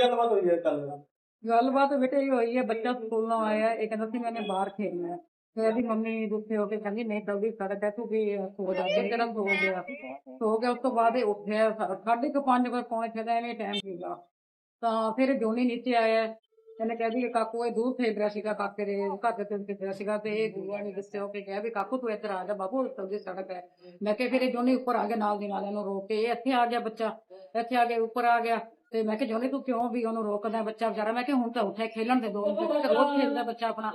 ਗੱਲਬਾਤ ਹੋਈ ਹੈ ਕੱਲ ਗੱਲਬਾਤ ਬੇਟੇ ਇਹ ਹੋਈ ਹੈ, ਬੱਚਾ ਸਕੂਲੋਂ ਆਇਆ ਇਹ ਕਹਿੰਦਾ ਸੀ ਮੈਨੇ ਬਾਹਰ ਖੇਡਣਾ ਹੈ। ਤੇ ਇਹਦੀ ਮੰਮੀ ਦੁੱਖੇ ਹੋ ਕੇ ਕਹਿੰਦੀ, ਨਹੀਂ ਤਲਦੀ ਸੜਕ ਹੈ ਤੂੰ ਵੀ ਸੋ ਜਾ ਤੇ ਤੇਰਾ ਸੋ ਗਿਆ? ਸੋ ਗਿਆ ਉਸ ਤੋਂ ਬਾਅਦ ਇਹ ਉੱਠਿਆ ਸਾਢੇ ਕੁ ਪੰਜ ਵਜੇ ਪਹੁੰਚ ਗਿਆ ਟਾਈਮ ਸੀਗਾ। ਤਾਂ ਫਿਰ ਜੋਨੀ ਨੀਚੇ ਆਇਆ ਇਹਨੇ ਕਹਿ ਵੀ ਕਾਕੂ ਇਹ ਦੂਰ ਖੇਡ ਰਿਹਾ ਸੀਗਾ, ਕਾਕੇ ਦੇ ਘਰ ਦੇ ਤੇ ਖੇਡ ਰਿਹਾ ਸੀਗਾ ਤੇ ਇਹ ਗੁਰੂਆ ਨੇ ਦੱਸਿਆ ਕਿ ਕਿਹਾ ਵੀ ਕਾਕੂ ਤੂੰ ਇੱਧਰ ਆ ਜਾ ਬਾਬੂ ਦੀ ਸੜਕ ਹੈ। ਮੈਂ ਕਿਹਾ ਫਿਰ ਇਹ ਜੋਨੀ ਉੱਪਰ ਆ ਗਿਆ, ਨਾਲ ਦੀ ਨਾਲ ਇਹਨੂੰ ਰੋਕ ਕੇ, ਇਹ ਇੱਥੇ ਆ ਗਿਆ ਬੱਚਾ, ਇੱਥੇ ਆ ਕੇ ਉੱਪਰ ਆ ਗਿਆ। ਤੇ ਮੈਂ ਕਿਹਾ, ਜੋਨੀ ਤੂੰ ਕਿਉਂ ਵੀ ਉਹਨੂੰ ਰੋਕਦਾ ਬੱਚਾ ਵਿਚਾਰਾ? ਮੈਂ ਕਿਹਾ, ਹੁਣ ਤਾਂ ਉੱਠਿਆ ਖੇਲਣ ਦੇ ਦੋ ਰੋਜ਼ ਖੇਲਦਾ ਬੱਚਾ ਆਪਣਾ।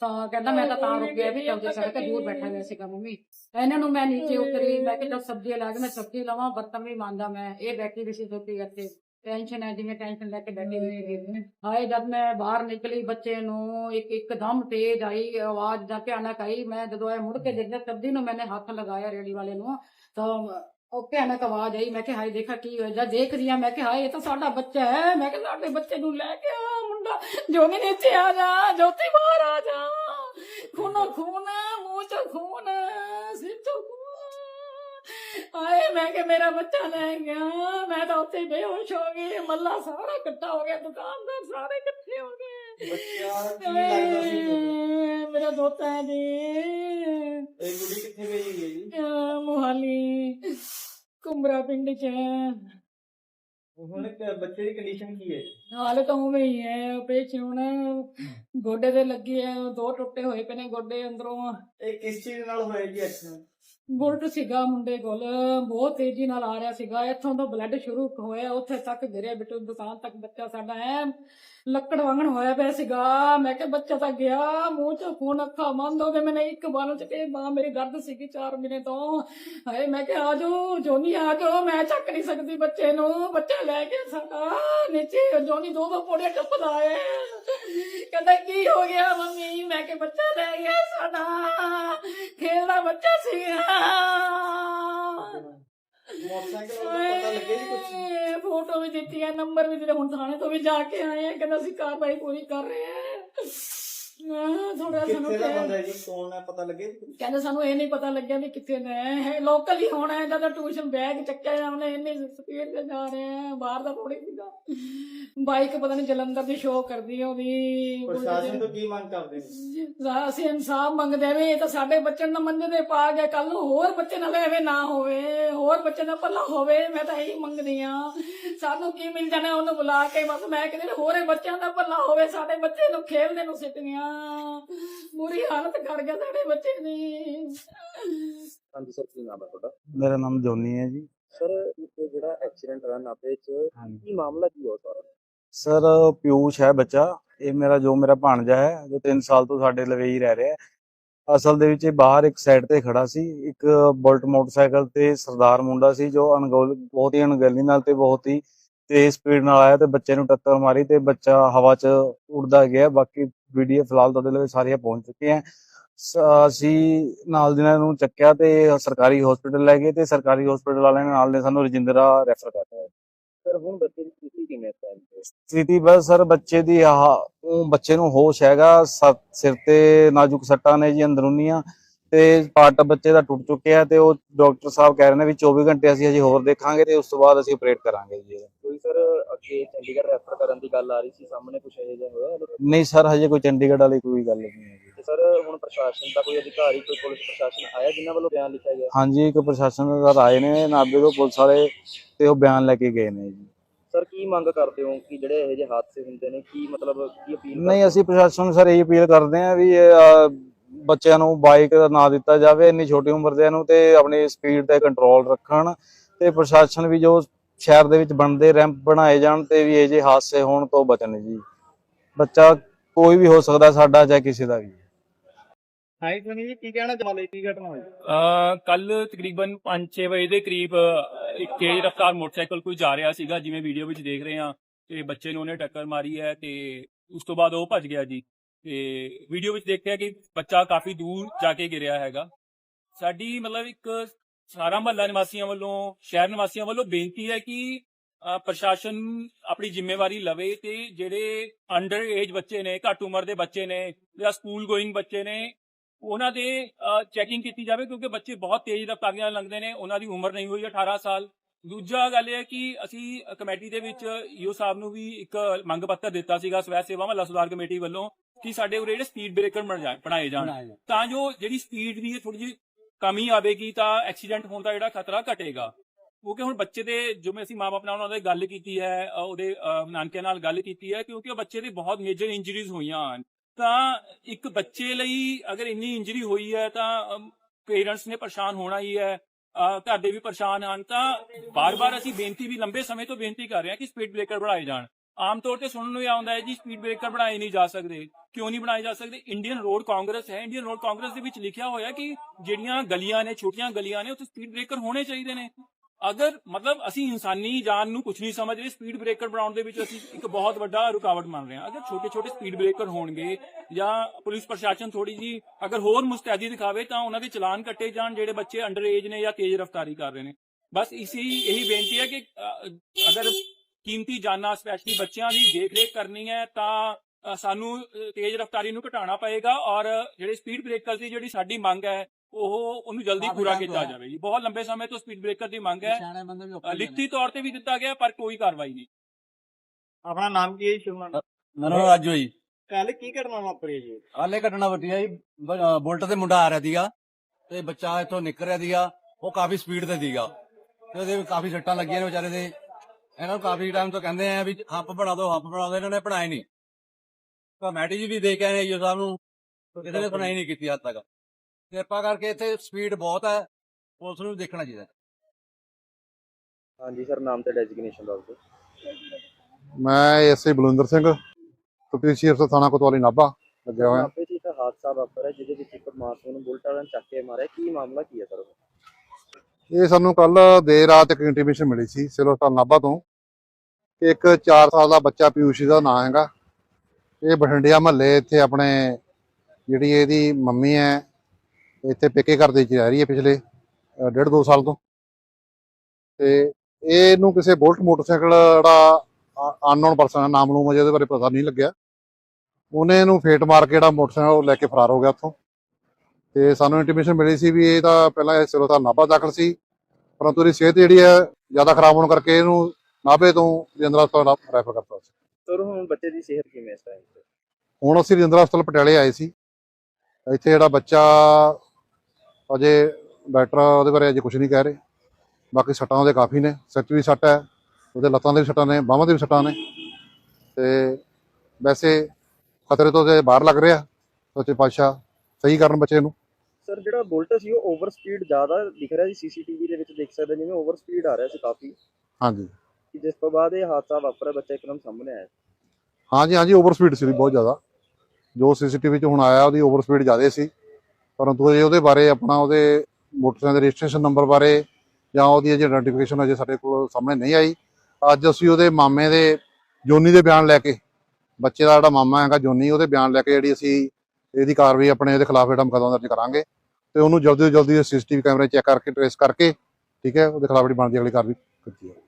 ਤਾਂ ਕਹਿੰਦਾ, ਮੈਂ ਤਾਂ ਤਾਂ ਰੁਕਿਆ ਵੀ ਚੌਂਦੇ ਸੜਕ ਦੂਰ ਬੈਠਾ ਹੋਇਆ ਸੀਗਾ ਮੰਮੀ। ਇਹਨਾਂ ਨੂੰ ਮੈਂ ਨੀਚੇ ਉਤਰੀ, ਮੈਂ ਕਿਹਾ, ਚਲ ਸਬਜ਼ੀ ਲਾ ਕੇ ਮੈਂ ਸਬਜ਼ੀ ਲਵਾਂ, ਬਰਤਨ ਵੀ ਮੰਨਦਾ ਮੈਂ। ਇਹ ਬੈਠੀ ਵੀ ਸੀ ਛੋਟੀ ਇੱਥੇ। ਟੈਨਸ਼ਨ ਹੈ, ਜਿਵੇਂ ਟੈਨਸ਼ਨ ਲੈ ਕੇ ਬੈਠੀ ਹੋਈ ਹੈਗੀ ਹਾਏ, ਜਦ ਮੈਂ ਬਾਹਰ ਨਿਕਲੀ ਬੱਚੇ ਨੂੰ, ਇੱਕ ਇੱਕਦਮ ਤੇਜ਼ ਆਈ, ਆਵਾਜ਼ ਦਾ ਭਿਆਨਕ ਆਈ, ਮੈਂ ਜਦੋਂ ਇਹ ਮੁੜ ਕੇ ਦੇਖਿਆ, ਸਬਜ਼ੀ ਨੂੰ ਮੈਨੇ ਹੱਥ ਲਗਾਇਆ ਰੇੜੀ ਵਾਲੇ ਨੂੰ। ਤਾਂ ਉਹ ਭਿਆਨਕ ਆਵਾਜ਼ ਆਈ ਮੈਂ ਕਿਹਾ ਹਾਏ ਦੇਖਾ ਕੀ ਹੋਇਆ ਜਦ ਦੇਖ ਰਹੀ ਆ ਮੈਂ ਕਿਹਾ ਹਾਏ ਇਹ ਤਾਂ ਸਾਡਾ ਬੱਚਾ ਹੈ। ਮੈਂ ਕਿਹਾ ਸਾਡੇ ਬੱਚੇ ਨੂੰ ਲੈ ਕੇ ਆ ਮੁੰਡਾ ਜੋ ਵੀ ਨੀਚੇ ਆ ਜਾ ਜੋਤੀ ਬਾਹਰ ਆ ਜਾ। ਖੂਨੋ ਖੂਨ ਹੈ, ਮੂੰਹ ਚੋਂ ਖੂਨ ਹੈ, ਸਿਰ ਚੋਂ ਖੂਨ। ਆਏ ਮੈਂ ਕਿ ਮੇਰਾ ਬੱਚਾ ਲੈ ਗਿਆ। ਮੈਂ ਤਾਂ ਉੱਥੇ ਬੇਹੋਸ਼ ਹੋ ਗਈ। ਮੱਲਾ ਸਾਰਾ ਇਕੱਠਾ ਹੋ ਗਿਆ ਦੁਕਾਨਦਾਰ ਸਾਰੇ ਇਕੱਠੇ ਹੋ ਗਏ। ਬੱਚਾ ਕੀ ਲੱਗਦਾ ਸੀ ਤੁਹਾਨੂੰ? ਏ, ਮੇਰਾ ਦੋਤਾ ਹੈ ਜੀ। ਇਹ ਗੁੱਡੀ ਕਿੱਥੇ ਗਈ ਹੋਈ ਹੈ ਜੀ ਅਹ ਮੋਹਾਲੀ। ਕੁੰਬਰਾ ਪਿੰਡ ਚ ਹੈ। ਹੁਣ ਇੱਕ ਬੱਚੇ ਦੀ ਕੰਡੀਸ਼ਨ ਕੀ ਹੈ ਹਾਲੇ ਤਾਂ ਉਵੇਂ ਹੀ ਹੈ ਆਪਰੇਸ਼ਨ ਹੁਣ ਗੋਡੇ ਤੇ ਲੱਗੀ ਹੈ ਦੋ ਟੁੱਟੇ ਹੋਏ ਪਏ ਨੇ ਗੋਡੇ ਅੰਦਰੋਂ। ਇਹ ਕਿਸ ਚੀਜ਼ ਨਾਲ ਹੋਇਆ ਜੀ ਐਕਸੀਡੈਂਟ ਬੁਲਟ ਸੀਗਾ ਮੁੰਡੇ ਕੋਲ, ਬਹੁਤ ਤੇਜ਼ੀ ਨਾਲ ਆ ਰਿਹਾ ਸੀਗਾ। ਇੱਥੋਂ ਤੋਂ ਬਲੱਡ ਸ਼ੁਰੂ ਹੋਇਆ, ਉੱਥੇ ਤੱਕ ਗਿਰਿਆ ਬਿਟੂ, ਦੁਕਾਨ ਤੱਕ ਬੱਚਾ ਸਾਡਾ ਐ ਲੱਕੜ ਵਾਂਗਣ ਹੋਇਆ ਪਿਆ ਸੀਗਾ। ਮੈਂ ਕਿਹਾ, ਬੱਚਾ ਤਾਂ ਗਿਆ, ਮੂੰਹ ਚੋਂ ਖੂਨ ਅੱਖਾਂ ਬੰਦ ਹੋ ਗਏ, ਮੈਨੇ ਇੱਕ ਵਾਰ ਚ ਕੇ ਮਾਂ, ਮੇਰੀ ਦਰਦ ਸੀਗੀ 4 ਮਹੀਨੇ ਤੋਂ। ਹਾਏ, ਮੈਂ ਕਿਹਾ ਆਜੋ ਜੋਨੀ ਆਜੋ ਮੈਂ ਚੱਕ ਨਹੀਂ ਸਕਦੀ ਬੱਚੇ ਨੂੰ। ਬੱਚਾ ਲੈ ਕੇ ਸਾਡਾ ਨੀਚੇ ਜੋਨੀ ਦੋ ਦੋ ਪੌੜੇ ਟੱਪਦਾ ਏ। ਕਹਿੰਦਾ, ਕੀ ਹੋ ਗਿਆ ਮੰਮੀ? ਮੈਂ ਕਿਹਾ, ਬੱਚਾ ਲੈ ਗਿਆ ਸਾਡਾ। ਖੇਲਦਾ ਬੱਚਾ ਸੀਗਾ। ਮੋਟਰਸਾਈਕਲ ਦਾ ਪਤਾ ਲੱਗਿਆ ਜੀ ਕੁਝ ਓਏ, ਫੋਟੋ ਵੀ ਦਿੱਤੀ ਹੈ ਨੰਬਰ ਵੀ ਦਿੱਤੇ ਹੁਣ ਥਾਣੇ ਤੋਂ ਵੀ ਜਾ ਕੇ ਆਏ ਆ ਕਹਿੰਦਾ ਅਸੀਂ ਕਾਰਵਾਈ ਪੂਰੀ ਕਰ ਰਹੇ ਹਾਂ ਥੋੜਾ ਸਾਨੂੰ ਕਿੱਥੇ ਦਾ ਕਹਿ- ਬੰਦਾ ਹੈ ਜੀ? ਕੌਣ ਹੈ ਪਤਾ ਕੁਛ? ਕਹਿੰਦੇ ਸਾਨੂੰ ਇਹ ਨਹੀਂ ਪਤਾ ਲੱਗਿਆ ਵੀ ਕਿੱਥੇ ਨੇ ਲੋਕਲ ਹੀ ਹੋਣਾ ਇਹਦਾ ਤਾਂ ਟਿਊਸ਼ਨ ਬੈਗ ਚੱਕਿਆ ਜਾਂ ਉਹਨੇ ਇੰਨੀ ਸਪੀਡ ਤੇ ਜਾ ਰਹੇ ਆ। ਬਾਹਰ ਦਾ ਥੋੜੀ ਸੀਗਾ। ਬਾਈਕ ਪਤਾ ਨਹੀਂ ਜਲੰਧਰ ਦੀ ਸ਼ੋਅ ਕਰਦੀ ਆ ਉਹਦੀ। ਪ੍ਰਸ਼ਾਸਨ ਤੋਂ ਕੀ ਮੰਗ ਕਰਦੇ ਨੇ? ਅਸੀਂ ਇਨਸਾਫ ਮੰਗਦੇ ਵੀ ਇਹ ਤਾਂ ਸਾਡੇ ਬੱਚੇ ਨੂੰ ਮੰਜੇ ਦੇ ਪਾ ਗਿਆ ਕੱਲ ਨੂੰ ਹੋਰ ਬੱਚੇ ਨਾਲ ਐਵੇਂ ਨਾ ਹੋਵੇ ਹੋਰ ਬੱਚੇ ਦਾ ਭਲਾ ਹੋਵੇ ਮੈਂ ਤਾਂ ਇਹੀ ਮੰਗਦੀ ਆ। ਸਾਨੂੰ ਕੀ ਮਿਲ ਜਾਣਾ ਉਹਨੂੰ ਬੁਲਾ ਕੇ? ਬਸ ਮੈਂ ਕਹਿੰਦੀ ਹੋਰੇ ਬੱਚਿਆਂ ਦਾ ਭਲਾ ਹੋਵੇ ਸਾਡੇ ਬੱਚੇ ਨੂੰ ਖੇਲਦੇ ਨੂੰ ਸਿੱਟੀਆਂ ਬੁਰੀ ਹਾਲਤ ਕਰ ਗਿਆ ਸਾਡੇ ਬੱਚੇ ਦੀ। ਹਾਂਜੀ ਸਰ ਕੀ ਨਾਮ ਹੈ ਤੁਹਾਡਾ? ਮੇਰਾ ਨਾਮ ਜੋਨੀ ਹੈ ਜੀ। ਸਰ ਇਹ ਜਿਹੜਾ ਐਕਸੀਡੈਂਟ ਹੋਇਆ ਨਾਭੇ 'ਚ ਕੀ ਮਾਮਲਾ ਕੀ ਹੋਇਆ ਸਾਰਾ? ਸਰ ਪਿਊਸ਼ ਹੈ ਬੱਚਾ। ਇਹ ਮੇਰਾ ਜੋ ਮੇਰਾ ਭਾਣਜਾ ਹੈ ਜੋ 3 ਸਾਲ ਤੋਂ ਸਾਡੇ ਲਵੇ ਹੀ ਰਹਿ ਰਿਹਾ ਹੈ। ਅਸਲ ਦੇ ਵਿੱਚ ਇਹ ਬਾਹਰ ਇੱਕ ਸਾਈਡ ਤੇ ਖੜਾ ਸੀ। ਇੱਕ ਬੁਲਟ ਮੋਟਰਸਾਈਕਲ ਤੇ ਸਰਦਾਰ ਮੁੰਡਾ ਸੀ ਜੋ ਅਣਗੌਲ ਬਹੁਤ ਹੀ ਅਣਗਹਿਲੀ ਨਾਲ ਤੇ ਬਹੁਤ ਹੀ ਤੇਜ਼ ਸਪੀਡ ਨਾਲ ਆਇਆ ਤੇ ਬੱਚੇ ਨੂੰ ਟੱਕਰ ਮਾਰੀ ਤੇ ਬੱਚਾ ਹਵਾ 'ਚ ਉੱਡਦਾ ਗਿਆ। ਬਾਕੀ ਵੀਡੀਓ ਫਿਲਹਾਲ ਤੁਹਾਡੇ ਲਵੇ ਸਾਰੀਆਂ ਪਹੁੰਚ ਚੁੱਕੀਆਂ ਅਸੀਂ ਨਾਲ ਦੀ ਨਾਲ ਨੂੰ ਚੱਕਿਆ ਤੇ ਸਰਕਾਰੀ ਹਸਪੀਟਲ ਲੈ ਗਏ ਤੇ ਸਰਕਾਰੀ ਹਸਪੀਟਲ ਵਾਲਿਆਂ ਨੇ ਨਾਲ ਨੇ ਸਾਨੂੰ ਰਜਿੰਦਰਾ ਰੈਫਰ ਕਰਤਾ ਸਰ ਹੁਣ ਬੱਚੇ ਦੀ ਸਥਿਤੀ ਕਿਵੇਂ ਹੈ ਸਥਿਤੀ ਬਸ ਸਰ ਬੱਚੇ ਦੀ ਬੱਚੇ ਨੂੰ ਹੋਸ਼ ਹੈਗਾ ਸਿਰ ਤੇ ਨਾਜ਼ੁਕ ਸੱਟਾਂ ਨੇ ਜੀ ਅੰਦਰੂਨੀਆਂ ਤੇ ਪਾਰਟ ਬੱਚੇ ਦਾ ਟੁੱਟ ਚੁੱਕਿਆ ਤੇ ਉਹ ਡਾਕਟਰ ਸਾਹਿਬ ਕਹਿ ਰਹੇ ਨੇ ਵੀ 24 ਘੰਟੇ ਅਸੀਂ ਹਜੇ ਹੋਰ ਦੇਖਾਂਗੇ ਤੇ ਉਸ ਤੋਂ ਬਾਅਦ ਅਸੀਂ ਆਪਰੇਟ ਕਰਾਂਗੇ ਜੀ। ਕੋਈ ਸਰ? ਅੱਗੇ ਚੰਡੀਗੜ੍ਹ ਰੈਫਰ ਕਰਨ ਦੀ ਗੱਲ ਆ ਰਹੀ ਸੀ ਸਾਹਮਣੇ ਕੁਝ ਇਹੋ ਜਿਹਾ ਹੋਇਆ? ਨਹੀਂ ਸਰ ਹਜੇ ਕੋਈ ਚੰਡੀਗੜ੍ਹ ਵਾਲੀ ਕੋਈ ਗੱਲ ਨਹੀਂ ਹੈ ਜੀ। ਤੇ ਸਰ ਹੁਣ ਪ੍ਰਸ਼ਾਸਨ ਦਾ ਕੋਈ ਅਧਿਕਾਰੀ ਕੋਈ ਪੁਲਿਸ ਪ੍ਰਸ਼ਾਸਨ ਆਇਆ ਜਿਨ੍ਹਾਂ ਵੱਲੋਂ ਬਿਆਨ ਲਿਖਿਆ ਗਿਆ? ਹਾਂਜੀ ਇੱਕ ਪ੍ਰਸ਼ਾਸਨ ਦਾ ਆਏ ਨੇ ਨਾਭੇ ਤੋਂ ਪੁਲਿਸ ਵਾਲੇ ਤੇ ਉਹ ਬਿਆਨ ਲੈ ਕੇ ਗਏ ਨੇ ਜੀ। ਸਰ ਕੀ ਮੰਗ ਕਰਦੇ ਹੋ ਕਿ ਜਿਹੜੇ ਇਹੋ ਜਿਹੇ ਹਾਦਸੇ ਹੁੰਦੇ ਨੇ ਕੀ ਮਤਲਬ ਕੀ ਅਪੀਲ ਨਹੀਂ ਅਸੀਂ ਪ੍ਰਸ਼ਾਸਨ ਨੂੰ ਸਰ ਇਹ ਅਪੀਲ ਕਰਦੇ ਹਾਂ ਵੀ ਇਹ, ਅਹ, ਬੱਚਿਆਂ ਨੂੰ ਬਾਈਕ ਨਾ ਦਿੱਤਾ ਜਾਵੇ ਇੰਨੀ ਛੋਟੀ ਉਮਰ ਦੇ ਨੂੰ ਤੇ ਆਪਣੀ ਸਪੀਡ ਤੇ ਕੰਟਰੋਲ ਰੱਖਣ ਤੇ ਪ੍ਰਸ਼ਾਸਨ ਵੀ ਜੋ ਸ਼ਹਿਰ ਦੇ ਵਿੱਚ ਬਣਦੇ ਰੈਂਪ ਬਣਾਏ ਜਾਣ ਤੇ ਵੀ ਇਹ ਜਿਹੇ ਹਾਦਸੇ ਹੋਣ ਤੋਂ ਬਚਣ ਜੀ। ਬੱਚਾ ਕੋਈ ਵੀ ਹੋ ਸਕਦਾ ਸਾਡਾ ਚਾਹੇ ਕਿਸੇ ਦਾ ਵੀ। ਹਾਈ ਸੁਣੀ ਜੀ ਕੀ ਕਹਿਣਾ ਚਾਹੁੰਦੇ ਕੀ ਘਟਨਾ ਹੋਈ? ਕੱਲ ਤਕਰੀਬਨ 5-6 ਵਜੇ ਦੇ ਕਰੀਬ ਇੱਕ ਤੇਜ਼ ਰਫ਼ਤਾਰ ਮੋਟਰਸਾਈਕਲ ਕੋਈ ਜਾ ਰਿਹਾ ਸੀਗਾ ਜਿਵੇਂ ਵੀਡੀਓ ਵਿੱਚ ਦੇਖ ਰਹੇ ਹਾਂ ਤੇ ਬੱਚੇ ਨੂੰ ਉਹਨੇ ਟੱਕਰ ਮਾਰੀ ਹੈ ਤੇ ਉਸ ਤੋਂ ਬਾਅਦ ਉਹ ਭੱਜ ਗਿਆ ਜੀ। ਤੇ ਵੀਡੀਓ ਵਿੱਚ ਦੇਖਿਆ ਕਿ ਬੱਚਾ ਕਾਫੀ ਦੂਰ ਜਾ ਕੇ ਗਿਰਿਆ ਹੈਗਾ। ਸਾਡੀ ਮਤਲਬ ਇੱਕ ਸਾਰਾ ਮਹੱਲਾ ਨਿਵਾਸੀਆਂ ਵੱਲੋਂ ਸ਼ਹਿਰ ਨਿਵਾਸੀਆਂ ਵੱਲੋਂ ਬੇਨਤੀ ਹੈ ਕਿ ਪ੍ਰਸ਼ਾਸਨ ਆਪਣੀ ਜ਼ਿੰਮੇਵਾਰੀ ਲਵੇ ਤੇ ਜਿਹੜੇ ਅੰਡਰ ਏਜ ਬੱਚੇ ਨੇ ਘੱਟ ਉਮਰ ਦੇ ਬੱਚੇ ਨੇ ਜਾਂ ਸਕੂਲ ਗੋਇੰਗ ਬੱਚੇ ਨੇ ਉਹਨਾਂ ਦੇ ਚੈਕਿੰਗ ਕੀਤੀ ਜਾਵੇ ਕਿਉਂਕਿ ਬੱਚੇ ਬਹੁਤ ਤੇਜ਼ ਰਫ਼ਤਾਰੀਆਂ ਨਾਲ ਲੰਘਦੇ ਨੇ ਉਹਨਾਂ ਦੀ ਉਮਰ ਨਹੀਂ ਹੋਈ 18 ਸਾਲ। ਦੂਜਾ ਗੱਲ ਇਹ ਹੈ ਕਿ ਅਸੀਂ ਕਮੇਟੀ ਦੇ ਵਿੱਚ ਈਓ ਸਾਹਿਬ ਨੂੰ ਵੀ ਇੱਕ ਮੰਗ ਪੱਤਰ ਦਿੱਤਾ ਸੀਗਾ ਸਵੈ ਸੇਵਾ ਮਹੱਲਾ ਸੁਧਾਰ ਕਮੇਟੀ ਵੱਲੋਂ ਕਿ ਸਾਡੇ ਉਰੇ ਜਿਹੜੇ ਸਪੀਡ ਬ੍ਰੇਕਰ ਬਣਾਏ ਜਾਣ। ਤਾਂ ਜੋ ਜਿਹੜੀ ਸਪੀਡ ਦੀ ਥੋੜੀ ਜਿਹੀ ਕਮੀ ਆਵੇਗੀ ਤਾਂ ਐਕਸੀਡੈਂਟ ਹੋਣ ਦਾ ਜਿਹੜਾ ਖਤਰਾ ਘਟੇਗਾ। ਕਿਉਂਕਿ ਹੁਣ ਬੱਚੇ ਦੇ, ਜਿਵੇਂ ਅਸੀਂ ਮਾਪੇ ਨਾਲ ਉਹਨਾਂ ਨਾਲ ਗੱਲ ਕੀਤੀ ਹੈ ਉਹਦੇ ਨਾਨਕਿਆਂ ਨਾਲ ਗੱਲ ਕੀਤੀ ਹੈ, ਕਿਉਂਕਿ ਉਹ ਬੱਚੇ ਦੇ ਬਹੁਤ ਮੇਜਰ ਇੰਜਰੀਜ਼ ਹੋਈਆਂ ਹਨ। ਤਾਂ ਇੱਕ ਬੱਚੇ ਲਈ ਅਗਰ ਇੰਨੀ ਇੰਜਰੀ ਹੋਈ ਹੈ, ਤਾਂ ਪੇਰੈਂਟਸ ਨੇ ਪਰੇਸ਼ਾਨ ਹੋਣਾ ਹੀ ਹੈ ਅਹ ਘਰ ਦੇ ਵੀ ਪਰੇਸ਼ਾਨ ਹਨ, ਤਾਂ ਬਾਰ-ਬਾਰ ਅਸੀਂ ਬੇਨਤੀ ਵੀ, ਲੰਬੇ ਸਮੇਂ ਤੋਂ ਬੇਨਤੀ ਕਰ ਰਹੇ ਹਾਂ ਕਿ ਸਪੀਡ ਬ੍ਰੇਕਰ ਬਣਾਏ ਜਾਣ। ਆਮ ਤੌਰ ਤੇ ਸੁਣਨ ਨੂੰ ਆਉਂਦਾ ਹੈ ਜੀ ਸਪੀਡ ਬ੍ਰੇਕਰ ਬਣਾਏ ਨਹੀਂ ਜਾ ਸਕਦੇ। ਕਿਉਂ ਨਹੀਂ ਬਣਾਏ ਜਾ ਸਕਦੇ? ਇੰਡੀਅਨ ਰੋਡ ਕਾਂਗਰਸ ਹੈ। ਇੰਡੀਅਨ ਰੋਡ ਕਾਂਗਰਸ ਦੇ ਵਿੱਚ ਲਿਖਿਆ ਹੋਇਆ ਕਿ ਜਿਹੜੀਆਂ ਗਲੀਆਂ ਨੇ, ਛੋਟੀਆਂ ਗਲੀਆਂ ਨੇ, ਉੱਥੇ ਸਪੀਡ ਬ੍ਰੇਕਰ ਹੋਣੇ ਚਾਹੀਦੇ ਨੇ। ਅਗਰ ਮਤਲਬ ਅਸੀਂ ਇਨਸਾਨੀ ਜਾਨ ਨੂੰ ਕੁਝ ਨਹੀਂ ਸਮਝ ਰਹੇ ਸਪੀਡ ਬ੍ਰੇਕਰ ਬਣਾਉਣ ਦੇ ਵਿੱਚ ਅਸੀਂ ਇੱਕ ਬਹੁਤ ਵੱਡਾ ਰੁਕਾਵਟ ਮੰਨ ਰਹੇ ਹਾਂ। ਅਗਰ ਛੋਟੇ ਛੋਟੇ ਸਪੀਡ ਬ੍ਰੇਕਰ ਹੋਣਗੇ ਜਾਂ ਪੁਲਿਸ ਪ੍ਰਸ਼ਾਸਨ ਥੋੜੀ ਜੀ ਅਗਰ ਹੋਰ ਮੁਸਤੈਦੀ ਦਿਖਾਵੇ, ਤਾਂ ਉਹਨਾਂ ਦੇ ਚਲਾਨ ਕੱਟੇ ਜਾਣ, ਜਿਹੜੇ ਬੱਚੇ ਅੰਡਰ ਏਜ ਨੇ ਜਾਂ ਤੇਜ਼ ਰਫ਼ਤਾਰੀ ਕਰ ਰਹੇ ਨੇ। ਬਸ ਇਸੀ, ਇਹੀ ਬੇਨਤੀ ਹੈ ਕਿ ਅਗਰ ਕੀਮਤੀ ਜਾਨਾਂ ਸਪੈਸ਼ਲੀ ਬੱਚਿਆਂ ਦੀ ਦੇਖ-ਰੇਖ ਕਰਨੀ ਹੈ ਤਾਂ ਸਾਨੂੰ ਤੇਜ਼ ਰਫ਼ਤਾਰੀ ਨੂੰ ਘਟਾਉਣਾ ਪਏਗਾ ਔਰ ਜਿਹੜੇ ਸਪੀਡ ਬ੍ਰੇਕਰ ਦੀ ਜਿਹੜੀ ਸਾਡੀ ਮੰਗ ਹੈ ਉਹ ਉਹਨੂੰ ਜਲਦੀ ਪੂਰਾ ਕੀਤਾ ਜਾਵੇ ਜੀ। ਬਹੁਤ ਲੰਬੇ ਸਮੇਂ ਤੋਂ ਸਪੀਡ ਬ੍ਰੇਕਰ ਦੀ ਮੰਗ ਹੈ। ਲਿਖਤੀ ਤੌਰ ਤੇ ਵੀ ਦਿੱਤਾ ਗਿਆ ਪਰ ਕੋਈ ਕਾਰਵਾਈ ਨਹੀਂ। ਆਪਣਾ ਨਾਮ ਕੀ ਹੈ ਮੇਰਾ ਨਾਮ ਰਾਜੂ ਹੈ ਜੀ। ਕੱਲ ਕੀ ਘਟਨਾ ਵਾਪਰੀ ਜੀ? ਹਾਲੇ ਘਟਨਾ ਬ- ਅਹ ਬੁਲਟ ਤੇ ਮੁੰਡਾ ਆ ਰਿਹਾ ਸੀਗਾ ਤੇ ਬੱਚਾ ਇੱਥੋਂ ਨਿਕਲ ਰਿਹਾ ਸੀਗਾ ਉਹ ਕਾਫੀ ਸਪੀਡ ਤੇ ਸੀਗਾ। ਤੇ ਉਹਦੇ ਵੀ ਕਾਫੀ ਸੱਟਾਂ ਲੱਗੀਆਂ ਨੇ ਵਿਚਾਰੇ ਦੇ। ਇਹਨਾਂ ਨੂੰ ਕਾਫੀ ਟਾਈਮ ਤੋਂ ਕਹਿੰਦੇ ਆ ਵੀ ਹੰਪ ਬਣਾ ਦਿਓ ਹੰਪ ਬਣਾ ਦਿਓ ਇਹਨਾਂ ਨੇ ਬਣਾਏ ਨਹੀਂ ਕਮੇਟੀ ਜੀ ਵੀ ਦੇ ਕੇ ਆਏ ਨੇ ਜੀ ਸਾਹਿਬ ਨੂੰ ਇਹਨਾਂ ਨੇ ਬਣਾਈ ਨਹੀਂ ਕੀਤੀ ਹੱਦ ਤੱਕ। ਕਿਰਪਾ ਕਰਕੇ ਇੱਥੇ ਸਪੀਡ ਬਹੁਤ ਹੈ ਪੁਲਿਸ ਨੂੰ ਦੇਖਣਾ ਚਾਹੀਦਾ। ਹਾਂਜੀ ਸਰ ਨਾਮ ਤੇ ਡੈਜ਼ਿਗਨੇਸ਼ਨ ਦੱਸ ਦਿਓ। ਮੈਂ ਐਸਏ ਬਲਵਿੰਦਰ ਸਿੰਘ ਤਪਤੀ ਅਫਸਰ ਥਾਣਾ ਕੋਤਵਾਲੀ ਨਾਭਾ ਲੱਗਿਆ ਹੋਇਆ ਆਪੇ ਜੀ ਇੱਕ ਹਾਦਸਾ ਵਾਪਰਿਆ ਜਿਹਦੇ ਵਿੱਚ ਇੱਕ ਮਾਸੂਮ ਨੂੰ ਬੁਲਟ ਵਾਲਿਆਂ ਨੇ ਚੱਕ ਕੇ ਮਾਰਿਆ। ਕੀ ਮਾਮਲਾ ਕੀ ਹੈ ਸਰ? ਇਹ ਸਾਨੂੰ ਕੱਲ ਦੇਰ ਰਾਤ ਇੱਕ ਇੰਟੀਮੇਸ਼ਨ ਮਿਲੀ ਸੀ ਸਿਵਲ ਹਸਪਤਾਲ ਨਾਭਾ ਤੋਂ। ਕਿ ਇੱਕ 4 ਸਾਲ ਦਾ ਬੱਚਾ ਪਿਊਸ਼ੀ ਦਾ ਨਾਂ ਹੈਗਾ। ਇਹ ਬਠਿੰਡਿਆ ਮਹੱਲੇ ਇੱਥੇ ਆਪਣੇ ਜਿਹੜੀ ਇਹਦੀ ਮੰਮੀ ਹੈ, ਇੱਥੇ ਪੇਕੇ ਘਰ ਦੇ ਰਹਿ ਰਹੀ ਹੈ ਪਿਛਲੇ ਡੇਢ ਦੋ ਸਾਲ ਤੋਂ। ਤੇ ਇਹਨੂੰ ਕਿਸੇ ਬੁਲਟ ਮੋਟਰਸਾਈਕਲ ਜਿਹੜਾ ਅਨਨੋਨ ਪਰਸਨ ਨਾਮ ਨੂੰ ਅਜੇ ਉਹਦੇ ਬਾਰੇ ਪਤਾ ਨਹੀਂ ਲੱਗਿਆ। ਉਹਨੇ ਇਹਨੂੰ ਫੇਟ ਮਾਰ ਕੇ ਜਿਹੜਾ ਮੋਟਰਸਾਈਕਲ ਉਹ ਲੈ ਕੇ ਫਰਾਰ ਹੋ ਗਿਆ ਉੱਥੋਂ। ਤੇ ਸਾਨੂੰ ਇੰਟੀਮੇਸ਼ਨ ਮਿਲੀ ਸੀ ਵੀ ਇਹ ਤਾਂ ਪਹਿਲਾਂ ਇਹ ਸਿਰੋਂ ਤਾਂ ਨਾਭਾ ਦਾਖਲ ਸੀ ਪਰੰਤੂ ਇਹਦੀ ਸਿਹਤ ਜਿਹੜੀ ਹੈ ਜ਼ਿਆਦਾ ਖਰਾਬ ਹੋਣ ਕਰਕੇ ਇਹਨੂੰ ਨਾਭੇ ਤੋਂ ਰਜਿੰਦਰਾ ਹਸਪਤਾਲ ਰੈਫਰ ਕਰਤਾ ਸੀ। ਸਰ ਹੁਣ ਬੱਚੇ ਦੀ ਸਿਹਤ ਕਿਵੇਂ ਟਾਈਮ ਤੇ? ਹੁਣ ਅਸੀਂ ਰਜਿੰਦਰਾ ਹਸਪਤਾਲ ਪਟਿਆਲੇ ਆਏ ਸੀ। ਇੱਥੇ ਜਿਹੜਾ ਬੱਚਾ ਅਜੇ ਡਾਕਟਰ ਉਹਦੇ ਬਾਰੇ ਅਜੇ ਕੁਝ ਨਹੀਂ ਕਹਿ ਰਹੇ। ਬਾਕੀ ਸੱਟਾਂ ਉਹਦੇ ਕਾਫੀ ਨੇ ਸਿਰ 'ਚ ਵੀ ਸੱਟ ਹੈ ਉਹਦੇ ਲੱਤਾਂ ਦੇ ਵੀ ਸੱਟਾਂ ਨੇ ਬਾਹਾਂ ਦੇ ਵੀ ਸੱਟਾਂ ਨੇ। ਤੇ ਵੈਸੇ ਖਤਰੇ ਤੋਂ ਤੇ ਬਾਹਰ ਲੱਗ ਰਿਹਾ ਸੱਚੇ ਪਾਤਸ਼ਾਹ ਸਹੀ ਕਰਨ ਬੱਚੇ ਨੂੰ। ਸਰ ਜਿਹੜਾ ਬੁਲਟ ਸੀ ਉਹ ਓਵਰ ਸਪੀਡ ਜ਼ਿਆਦਾ ਦਿਖ ਰਿਹਾ ਸੀ ਸੀਸੀਟੀਵੀ ਦੇ ਵਿੱਚ ਦੇਖ ਸਕਦੇ ਜਿਵੇਂ ਓਵਰ ਸਪੀਡ ਆ ਰਿਹਾ ਸੀ ਕਾਫੀ। ਹਾਂਜੀ। ਕਿ ਜਿਸ ਤੋਂ ਬਾਅਦ ਇਹ ਹਾਦਸਾ ਵਾਪਰਿਆ ਬੱਚਾ ਇੱਕਦਮ ਸਾਹਮਣੇ ਆਇਆ। ਹਾਂਜੀ ਹਾਂਜੀ ਓਵਰ ਸਪੀਡ ਸੀ ਬਹੁਤ ਜ਼ਿਆਦਾ। ਜੋ ਸੀਸੀਟੀਵੀ 'ਚ ਹੁਣ ਆਇਆ ਉਹਦੀ ਓਵਰ ਸਪੀਡ ਜ਼ਿਆਦਾ ਸੀ। ਪਰੰਤੂ ਅਜੇ ਉਹਦੇ ਬਾਰੇ ਆਪਣਾ ਉਹਦੇ ਮੋਟਰਸਾਈਕਲ ਦੇ ਰਜਿਸਟ੍ਰੇਸ਼ਨ ਨੰਬਰ ਬਾਰੇ ਜਾਂ ਉਹਦੀ ਅਜੇ ਆਇਡੈਂਟੀਫਿਕੇਸ਼ਨ ਅਜੇ ਸਾਡੇ ਕੋਲ ਸਾਹਮਣੇ ਨਹੀਂ ਆਈ। ਅੱਜ ਅਸੀਂ ਉਹਦੇ ਮਾਮੇ ਦੇ ਜੋਨੀ ਦੇ ਬਿਆਨ ਲੈ ਕੇ ਬੱਚੇ ਦਾ ਜਿਹੜਾ ਮਾਮਾ ਹੈਗਾ ਜੋਨੀ ਉਹਦੇ ਬਿਆਨ ਲੈ ਕੇ ਜਿਹੜੀ ਅਸੀਂ ਇਹਦੀ ਕਾਰਵਾਈ ਆਪਣੇ ਇਹਦੇ ਖਿਲਾਫ ਜਿਹੜਾ ਮੁਕੱਦਮਾ ਦਰਜ ਕਰਾਂਗੇ। ਤੇ ਉਹਨੂੰ ਜਲਦੀ ਤੋਂ ਜਲਦੀ ਸੀਸੀਟੀਵੀ ਕੈਮਰੇ ਚੈੱਕ ਕਰਕੇ ਟ੍ਰੇਸ ਕਰਕੇ, ਠੀਕ ਹੈ, ਉਹਦੇ ਖਿਲਾਫ ਜਿਹੜੀ ਬਣਦੀ ਅਗਲੀ ਕਾਰਵਾਈ ਕੀਤੀ ਜਾਵੇ